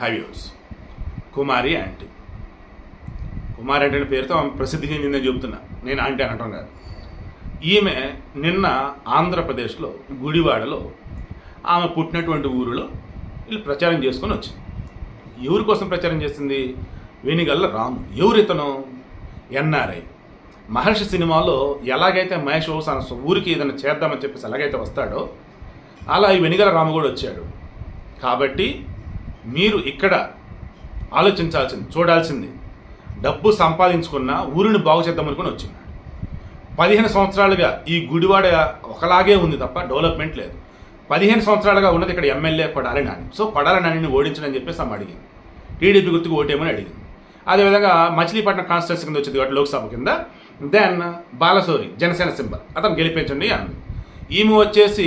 హైవ్యూస్. కుమారి aunty. Kumari aunty అనే పేరుతో ఆమె ప్రసిద్ధి చెందిందని చెబుతున్నా. నేను ఆంటీ అనటం కాదు. ఈమె నిన్న ఆంధ్రప్రదేశ్లో గుడివాడలో ఆమె పుట్టినటువంటి ఊరిలో వీళ్ళు ప్రచారం చేసుకొని వచ్చింది. ఎవరి కోసం ప్రచారం చేసింది? వెనిగల్ల రాము. ఎవరు ఇతను? ఎన్ఆర్ఐ మహర్షి సినిమాలో ఎలాగైతే మహేష్ బాబు తన ఊరికి ఏదైనా చేద్దామని చెప్పేసి ఎలాగైతే వస్తాడో అలా ఈ వెనిగల రాము కూడా వచ్చాడు. కాబట్టి మీరు ఇక్కడ ఆలోచించాల్సింది చూడాల్సింది. డబ్బు సంపాదించుకున్న ఊరిని బాగు చేద్దామనుకుని వచ్చిన్నాడు పదిహేను సంవత్సరాలుగా ఈ గుడివాడ ఒకలాగే ఉంది తప్ప డెవలప్మెంట్ లేదు. పదిహేను సంవత్సరాలుగా ఉన్నది ఇక్కడ ఎమ్మెల్యే కొడాలి నాని. సో కొడాలి నానిని ఓడించడని చెప్పేసి ఆమె అడిగింది. టీడీపీ గుర్తుకు ఓటేమని అడిగింది. అదేవిధంగా మచిలీపట్నం కాన్స్టిట్యూన్సీ కింద వచ్చింది కాబట్టి లోక్సభ కింద. దెన్ బాలసోరి జనసేన సింబల్ అతను గెలిపించండి అంది. ఈమె వచ్చేసి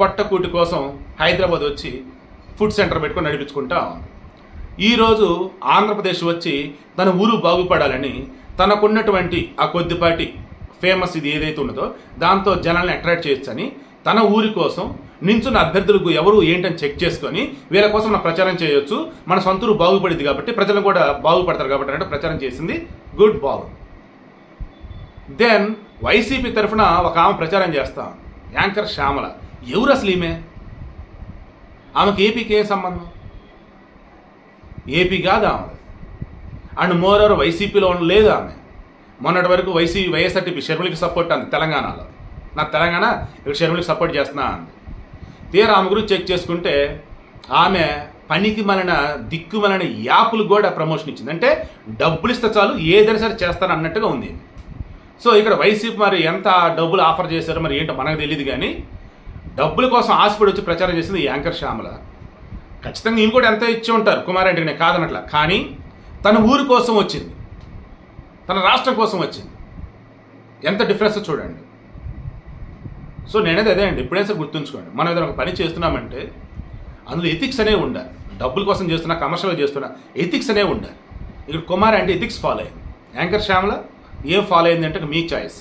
పొట్టకూటి కోసం హైదరాబాద్ వచ్చి ఫుడ్ సెంటర్ పెట్టుకొని నడిపించుకుంటా. ఉంది ఈరోజు ఆంధ్రప్రదేశ్ వచ్చి తన ఊరు బాగుపడాలని తనకున్నటువంటి ఆ కొద్దిపాటి ఫేమస్ ఇది ఏదైతే ఉన్నదో దాంతో జనాల్ని అట్రాక్ట్ చేయొచ్చని తన ఊరి కోసం నించున్న అభ్యర్థులకు ఎవరు ఏంటని చెక్ చేసుకొని వీళ్ళ కోసం మనం ప్రచారం చేయొచ్చు. మన సొంత ఊరు బాగుపడింది కాబట్టి ప్రజలు కూడా బాగుపడతారు కాబట్టి అంటే ప్రచారం చేసింది గుడ్ బాగుంది దెన్ వైసీపీ తరఫున ఒక ఆమె ప్రచారం చేస్తాం. యాంకర్ శ్యామల. ఎవరు అసలు ఈమె? ఆమెకి ఏపీకి ఏ సంబంధం? ఏపీ కాదు ఆమె అండ్ మోర్ ఓవర్ వైసీపీలో లేదు ఆమె. మొన్నటి వరకు వైసీ వైఎస్ఆర్టీపీ షర్మిలకి సపోర్ట్ అంది తెలంగాణలో. నా తెలంగాణ ఇక్కడ షర్మిలకి సపోర్ట్ చేస్తున్నా అంది. తీరా ఆమె గురించి చెక్ చేసుకుంటే ఆమె పనికి మలన దిక్కు మలన యాప్లు కూడా ప్రమోషన్ ఇచ్చింది. అంటే డబ్బులు ఇస్తే చాలు ఏదైనా సరే చేస్తాను అన్నట్టుగా ఉంది. సో ఇక్కడ వైసీపీ మరి ఎంత డబ్బులు ఆఫర్ చేశారో మరి ఏంటో మనకు తెలియదు కానీ డబ్బుల కోసం ఆశపడి వచ్చి ప్రచారం చేసింది యాంకర్ శ్యామల. ఖచ్చితంగా ఈయన కూడా ఎంత ఇచ్చి ఉంటారు కుమారెడ్డికి నేను కాదనట్ల. కానీ తన ఊరి కోసం వచ్చింది. తన రాష్ట్రం కోసం వచ్చింది. ఎంత డిఫరెన్స్ చూడండి. సో నేనేది అదే అండి ఇప్పుడే సరే గుర్తుంచుకోండి. మనం ఏదైనా ఒక పని చేస్తున్నామంటే అందులో ఎథిక్స్ అనేవి ఉండాలి. డబ్బుల కోసం చేస్తున్నా కమర్షియల్గా చేస్తున్నా ఎథిక్స్ అనేవి ఉండాలి. ఇక్కడ కుమార్ అంటే ఎథిక్స్ ఫాలో అయింది. యాంకర్ శ్యామల ఏం ఫాలో అయింది అంటే మీ చాయిస్